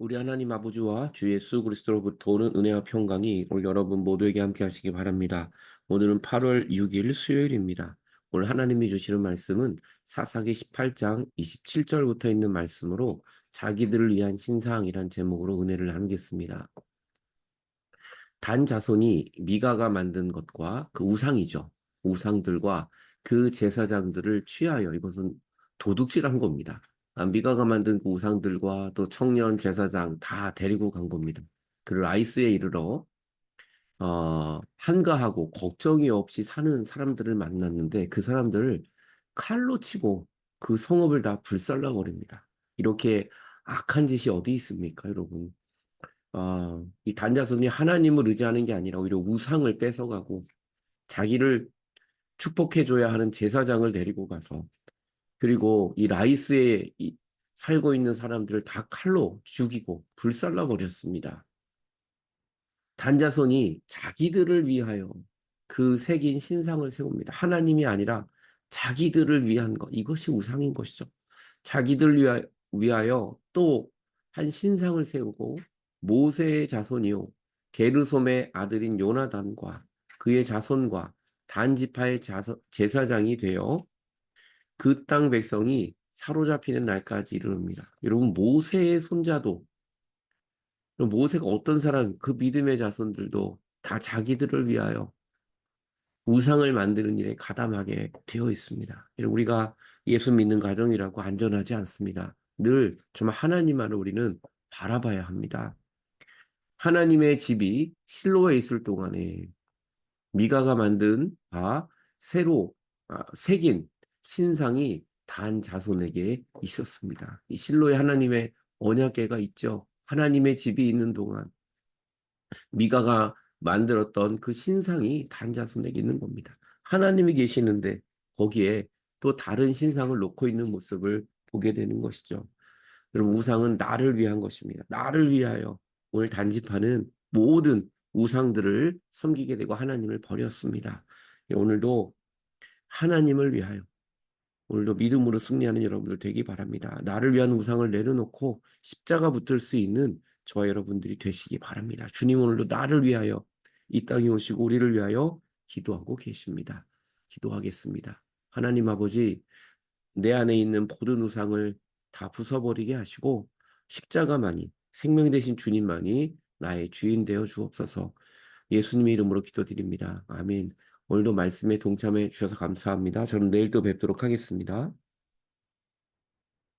우리 하나님 아버지와 주 예수 그리스도로부터 오는 은혜와 평강이 오늘 여러분 모두에게 함께 하시기 바랍니다. 오늘은 8월 6일 수요일입니다. 오늘 하나님이 주시는 말씀은 사사기 18장 27절부터 있는 말씀으로 자기들을 위한 신상이란 제목으로 은혜를 나누겠습니다. 단 자손이 미가가 만든 것과 그 우상이죠. 우상들과 그 제사장들을 취하여 이것은 도둑질한 겁니다. 아, 미가가 만든 그 우상들과 또 청년 제사장 다 데리고 간 겁니다. 그를 아이스에 이르러 어, 한가하고 걱정이 없이 사는 사람들을 만났는데 그 사람들을 칼로 치고 그 성읍을 다 불살라 버립니다. 이렇게 악한 짓이 어디 있습니까, 여러분? 아, 이 단자손이 하나님을 의지하는 게 아니라 오히려 우상을 뺏어가고 자기를 축복해줘야 하는 제사장을 데리고 가서 그리고 이 라이스에 이- 살고 있는 사람들을 다 칼로 죽이고 불살라 버렸습니다. 단자손이 자기들을 위하여 그 새긴 신상을 세웁니다. 하나님이 아니라 자기들을 위한 것, 이것이 우상인 것이죠. 자기들 위하, 위하여 또 한 신상을 세우고 모세의 자손이요 게르솜의 아들인 요나단과 그의 자손과 단지파의 자서- 제사장이 되어 그 땅 백성이 사로잡히는 날까지 이르릅니다. 여러분 모세의 손자도 모세가 어떤 사람 그 믿음의 자손들도 다 자기들을 위하여 우상을 만드는 일에 가담하게 되어 있습니다. 우리가 예수 믿는 가정이라고 안전하지 않습니다. 늘 정말 하나님만을 우리는 바라봐야 합니다. 하나님의 집이 실로에 있을 동안에 미가가 만든 바 새로 아, 새긴 신상이 단 자손에게 있었습니다. 이 실로에 하나님의 언약궤가 있죠. 하나님의 집이 있는 동안 미가가 만들었던 그 신상이 단 자손에게 있는 겁니다. 하나님이 계시는데 거기에 또 다른 신상을 놓고 있는 모습을 보게 되는 것이죠. 여러분 우상은 나를 위한 것입니다. 나를 위하여 오늘 단지파는 모든 우상들을 섬기게 되고 하나님을 버렸습니다. 오늘도 하나님을 위하여 오늘도 믿음으로 승리하는 여러분들 되기 바랍니다. 나를 위한 우상을 내려놓고 십자가 붙을 수 있는 저와 여러분들이 되시기 바랍니다. 주님 오늘도 나를 위하여 이 땅에 오시고 우리를 위하여 기도하고 계십니다. 기도하겠습니다. 하나님 아버지, 내 안에 있는 모든 우상을 다 부숴버리게 하시고 십자가만이 생명 되신 주님만이 나의 주인 되어 주옵소서. 예수님의 이름으로 기도드립니다. 아멘. 오늘도 말씀에 동참해 주셔서 감사합니다. 저는 내일 또 뵙도록 하겠습니다.